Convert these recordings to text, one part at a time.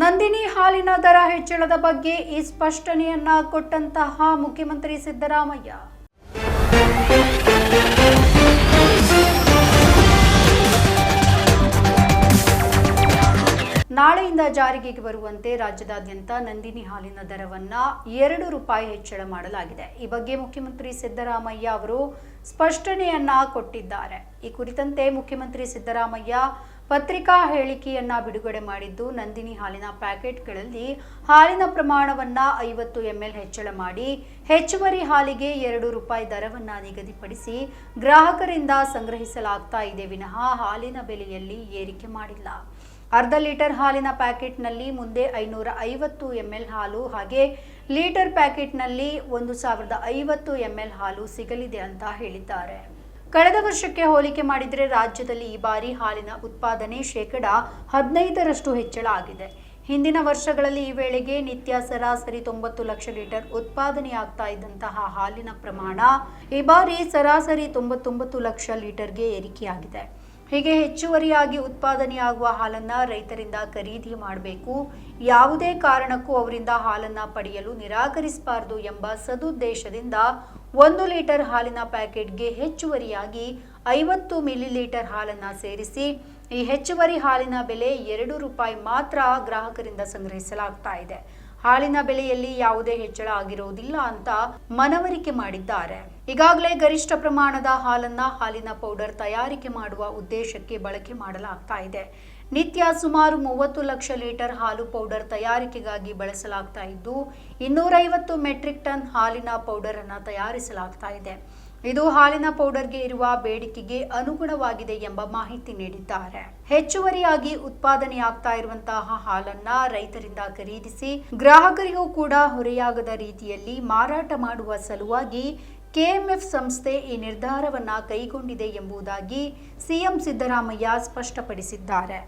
ನಂದಿನಿ ಹಾಲಿನ ದರ ಹೆಚ್ಚಳದ ಬಗ್ಗೆ ಈ ಸ್ಪಷ್ಟನೆಯನ್ನ ಕೊಟ್ಟಂತಹ ಮುಖ್ಯಮಂತ್ರಿ ಸಿದ್ದರಾಮಯ್ಯ. ನಾಳೆಯಿಂದ ಜಾರಿಗೆ ಬರುವಂತೆ ರಾಜ್ಯದಾದ್ಯಂತ ನಂದಿನಿ ಹಾಲಿನ ದರವನ್ನ ಎರಡು ರೂಪಾಯಿ ಹೆಚ್ಚಳ ಮಾಡಲಾಗಿದೆ. ಈ ಬಗ್ಗೆ ಮುಖ್ಯಮಂತ್ರಿ ಸಿದ್ದರಾಮಯ್ಯ ಅವರು ಸ್ಪಷ್ಟನೆಯನ್ನ ಕೊಟ್ಟಿದ್ದಾರೆ. ಈ ಕುರಿತಂತೆ ಮುಖ್ಯಮಂತ್ರಿ ಸಿದ್ದರಾಮಯ್ಯ ಪತ್ರಿಕಾ ಹೇಳಿಕೆಯನ್ನ ಬಿಡುಗಡೆ ಮಾಡಿದ್ದು ನಂದಿನಿ ಹಾಲಿನ ಪ್ಯಾಕೆಟ್ಗಳಲ್ಲಿ ಹಾಲಿನ ಪ್ರಮಾಣವನ್ನ ಐವತ್ತು ಎಂಎಲ್ ಹೆಚ್ಚಳ ಮಾಡಿ ಹೆಚ್ಚುವರಿ ಹಾಲಿಗೆ ಎರಡು ರೂಪಾಯಿ ದರವನ್ನ ನಿಗದಿಪಡಿಸಿ ಗ್ರಾಹಕರಿಂದ ಸಂಗ್ರಹಿಸಲಾಗ್ತಾ ಇದೆ ವಿನಃ ಹಾಲಿನ ಬೆಲೆಯಲ್ಲಿ ಏರಿಕೆ ಮಾಡಿಲ್ಲ. ಅರ್ಧ ಲೀಟರ್ ಹಾಲಿನ ಪ್ಯಾಕೆಟ್ನಲ್ಲಿ ಮುಂದೆ ಐನೂರ ಐವತ್ತು ಎಂಎಲ್ ಹಾಲು ಹಾಗೆ ಲೀಟರ್ ಪ್ಯಾಕೆಟ್ನಲ್ಲಿ ಒಂದು ಸಾವಿರದ ಐವತ್ತು ಎಂಎಲ್ ಹಾಲು ಸಿಗಲಿದೆ ಅಂತ ಹೇಳಿದ್ದಾರೆ. ಕಳೆದ ವರ್ಷಕ್ಕೆ ಹೋಲಿಕೆ ಮಾಡಿದರೆ ರಾಜ್ಯದಲ್ಲಿ ಈ ಬಾರಿ ಹಾಲಿನ ಉತ್ಪಾದನೆ ಶೇಕಡ ಹದಿನೈದರಷ್ಟು ಹೆಚ್ಚಳ ಆಗಿದೆ. ಹಿಂದಿನ ವರ್ಷಗಳಲ್ಲಿ ಈ ವೇಳೆಗೆ ನಿತ್ಯ ಸರಾಸರಿ ತೊಂಬತ್ತು ಲಕ್ಷ ಲೀಟರ್ ಉತ್ಪಾದನೆಯಾಗ್ತಾ ಇದ್ದಂತಹ ಹಾಲಿನ ಪ್ರಮಾಣ ಈ ಬಾರಿ ಸರಾಸರಿ ತೊಂಬತ್ತೊಂಬತ್ತು ಲಕ್ಷ ಲೀಟರ್ಗೆ ಏರಿಕೆಯಾಗಿದೆ. ಹೀಗೆ ಹೆಚ್ಚುವರಿಯಾಗಿ ಉತ್ಪಾದನೆಯಾಗುವ ಹಾಲನ್ನ ರೈತರಿಂದ ಖರೀದಿ ಮಾಡಬೇಕು. ಯಾವುದೇ ಕಾರಣಕ್ಕೂ ಅವರಿಂದ ಹಾಲನ್ನ ಪಡೆಯಲು ನಿರಾಕರಿಸಬಾರದು ಎಂಬ ಸದುದ್ದೇಶದಿಂದ ಒಂದು ಲೀಟರ್ ಹಾಲಿನ ಪ್ಯಾಕೆಟ್ಗೆ ಹೆಚ್ಚುವರಿಯಾಗಿ ಐವತ್ತು ಮಿಲಿ ಲೀಟರ್ ಹಾಲನ್ನ ಸೇರಿಸಿ, ಈ ಹೆಚ್ಚುವರಿ ಹಾಲಿನ ಬೆಲೆ ಎರಡು ರೂಪಾಯಿ ಮಾತ್ರ ಗ್ರಾಹಕರಿಂದ ಸಂಗ್ರಹಿಸಲಾಗ್ತಾ ಇದೆ. ಹಾಲಿನ ಬೆಲೆಯಲ್ಲಿ ಯಾವುದೇ ಹೆಚ್ಚಳ ಆಗಿರುವುದಿಲ್ಲ ಅಂತ ಮನವರಿಕೆ ಮಾಡಿದ್ದಾರೆ. ಈಗಾಗಲೇ ಗರಿಷ್ಠ ಪ್ರಮಾಣದ ಹಾಲನ್ನ ಹಾಲಿನ ಪೌಡರ್ ತಯಾರಿಕೆ ಮಾಡುವ ಉದ್ದೇಶಕ್ಕೆ ಬಳಕೆ ಮಾಡಲಾಗ್ತಾ ಇದೆ. ನಿತ್ಯ ಸುಮಾರು ಮೂವತ್ತು ಲಕ್ಷ ಲೀಟರ್ ಹಾಲು ಪೌಡರ್ ತಯಾರಿಕೆಗಾಗಿ ಬಳಸಲಾಗ್ತಾ ಇದ್ದು, ಇನ್ನೂರೈವತ್ತು ಮೆಟ್ರಿಕ್ ಟನ್ ಹಾಲಿನ ಪೌಡರ್ ಅನ್ನು ತಯಾರಿಸಲಾಗ್ತಾ ಇದೆ. ಇದು ಹಾಲಿನ ಪೌಡರ್ಗೆ ಇರುವ ಬೇಡಿಕೆಗೆ ಅನುಗುಣವಾಗಿದೆ ಎಂಬ ಮಾಹಿತಿ ನೀಡಿದ್ದಾರೆ. ಹೆಚ್ಚುವರಿಯಾಗಿ ಉತ್ಪಾದನೆಯಾಗ್ತಾ ಇರುವಂತಹ ಹಾಲನ್ನ ರೈತರಿಂದ ಖರೀದಿಸಿ, ಗ್ರಾಹಕರಿಗೂ ಕೂಡ ಹೊರೆಯಾಗದ ರೀತಿಯಲ್ಲಿ ಮಾರಾಟ ಮಾಡುವ ಸಲುವಾಗಿ ಕೆಎಂಎಫ್ ಸಂಸ್ಥೆ ಈ ನಿರ್ಧಾರವನ್ನು ಕೈಗೊಂಡಿದೆ ಎಂಬುದಾಗಿ ಸಿಎಂ ಸಿದ್ದರಾಮಯ್ಯ ಸ್ಪಷ್ಟಪಡಿಸಿದ್ದಾರೆ.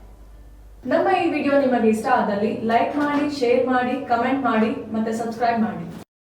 ನಮ್ಮ ಈ ವಿಡಿಯೋ ನಿಮಗೆ ಇಷ್ಟ ಆದಲ್ಲಿ ಲೈಕ್ ಮಾಡಿ, ಶೇರ್ ಮಾಡಿ, ಕಮೆಂಟ್ ಮಾಡಿ ಮತ್ತೆ ಸಬ್ಸ್ಕ್ರೈಬ್ ಮಾಡಿ.